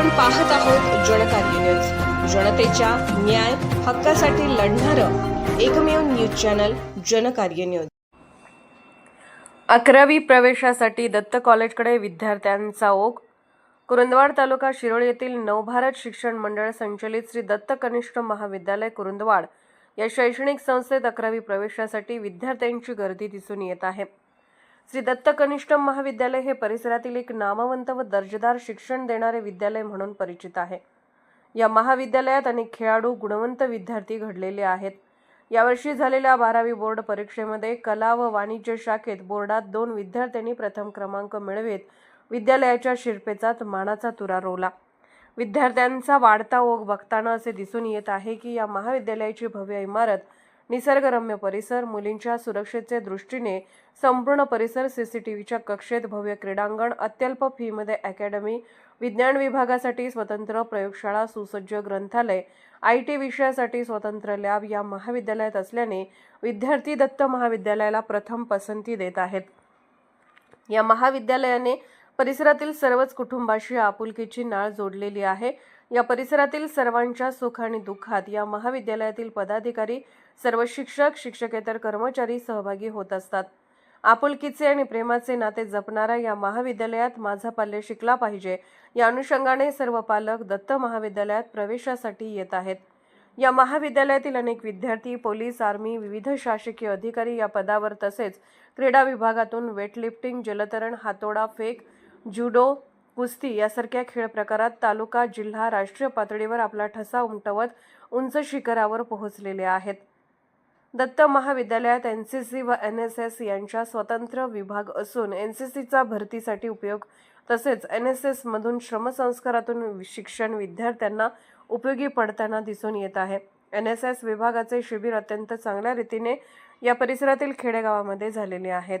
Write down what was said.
आपण पाहत आहोत जनकार्य न्यूज जनतेच्या न्याय हक्कासाठी लढणारं एकमेव न्यूज चॅनल जनकार्य न्यूज अकरावी प्रवेशासाठी दत्त कॉलेजकडे विद्यार्थ्यांचा ओघ. कुरुंदवाड तालुका शिरोळ येथील नवभारत शिक्षण मंडळ संचलित श्री दत्त कनिष्ठ महाविद्यालय कुरुंदवाड या शैक्षणिक संस्थेत अकरावी प्रवेशासाठी विद्यार्थ्यांची गर्दी दिसून येत आहे. श्री दत्त कनिष्ठ महाविद्यालय हे परिसरातील एक नामवंत व दर्जेदार शिक्षण देणारे विद्यालय म्हणून परिचित आहे. या महाविद्यालयात अनेक खेळाडू गुणवंत विद्यार्थी घडलेले आहेत. यावर्षी झालेल्या बारावी बोर्ड परीक्षेमध्ये कला व वाणिज्य शाखेत बोर्डात दोन विद्यार्थ्यांनी प्रथम क्रमांक मिळवित. विद्यालयाच्या शिरपेचात मानाचा तुरा रोवला. विद्यार्थ्यांचा वाढता ओघ बघताना असे दिसून येत आहे की या महाविद्यालयाची भव्य इमारत निसर्गरम्य परिसर मुलींच्या सुरक्षेचे दृष्टीने संपूर्ण परिसर सीसीटीव्हीच्या कक्षेत भव्य क्रीडांगण अत्यल्प फीमध्ये अकॅडमी विज्ञान विभागासाठी स्वतंत्र प्रयोगशाळा सुसज्ज ग्रंथालय आय टी विषयासाठी स्वतंत्र लॅब या महाविद्यालयात असल्याने विद्यार्थी दत्त महाविद्यालयाला प्रथम पसंती देत आहेत. या महाविद्यालयाने परिसरातील सर्वच कुटुंबाशी आपुलकीची नाळ जोडलेली आहे. या परिसरातील सर्वांच्या सुख आणि दुःखात या महाविद्यालयातील पदाधिकारी सर्व शिक्षक शिक्षकेतर कर्मचारी सहभागी होत असतात. आपुलकीचे आणि प्रेमाचे नाते जपणाऱ्या या महाविद्यालयात माझा पाल्य शिकला पाहिजे. या अनुषंगाने सर्व पालक दत्त महाविद्यालयात प्रवेशासाठी येत आहेत. या महाविद्यालयातील अनेक विद्यार्थी पोलीस आर्मी विविध शासकीय अधिकारी या पदावर तसेच क्रीडा विभागातून वेटलिफ्टिंग जलतरण हातोडा फेक जुडो कुस्ती यासारख्या खेळ प्रकारात तालुका जिल्हा राष्ट्रीय पातळीवर आपला ठसा उमटवत उंच शिखरावर पोहोचलेले आहेत. दत्त महाविद्यालयात एन सी सी व एन एस एस यांच्या स्वतंत्र विभाग असून एन सी सीचा भरतीसाठी उपयोग तसेच एन एस एसमधून श्रमसंस्कारातून शिक्षण विद्यार्थ्यांना उपयोगी पडताना दिसून येत आहे. एन एस एस विभागाचे शिबिर अत्यंत चांगल्या रीतीने या परिसरातील खेडेगावामध्ये झालेले आहेत.